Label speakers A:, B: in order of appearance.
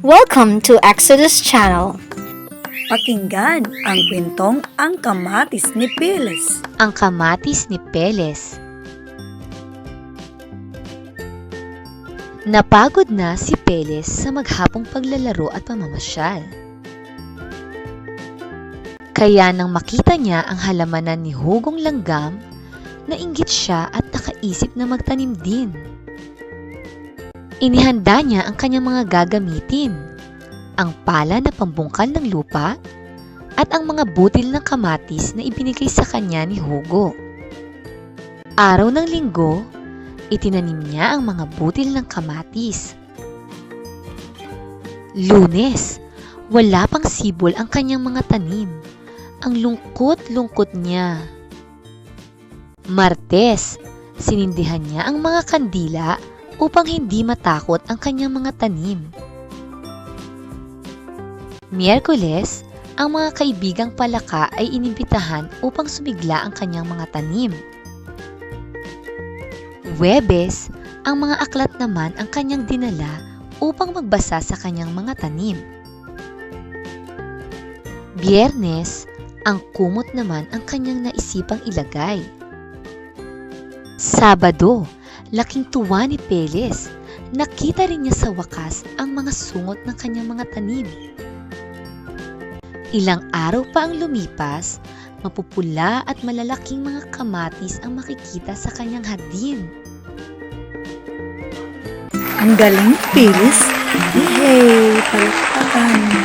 A: Welcome to Exodus Channel.
B: Pakinggan ang kwentong Ang Kamatis ni Piles.
C: ang kamatis ni Peles. Napagod na si Peles sa maghapong paglalaro at pamamasyal. Kaya nang makita niya ang halamanan ni Hugong Langgam, nainggit siya at nakaisip na magtanim din. Inihanda niya ang kanyang mga gagamitin, ang pala na pambungkal ng lupa at ang mga butil ng kamatis na ibinigay sa kanya ni Hugo. Araw ng linggo, itinanim niya ang mga butil ng kamatis. Lunes, wala pang sibol ang kanyang mga tanim. Ang lungkot-lungkot niya. Martes, sinindihan niya ang mga kandila upang hindi matakot ang kanyang mga tanim. Miyerkules, ang mga kaibigang palaka ay inibitahan upang sumigla ang kanyang mga tanim. Webes, ang mga aklat naman ang kanyang dinala upang magbasa sa kanyang mga tanim. Biyernes, ang kumot naman ang kanyang naisipang ilagay. Sabado, laking tuwa ni Peles. Nakita rin niya sa wakas ang mga sungot ng kanyang mga tanim. Ilang araw pa ang lumipas, mapupula at malalaking mga kamatis ang makikita sa kanyang hardin.
B: Ang galing, Piles. Yay! Palakpakan.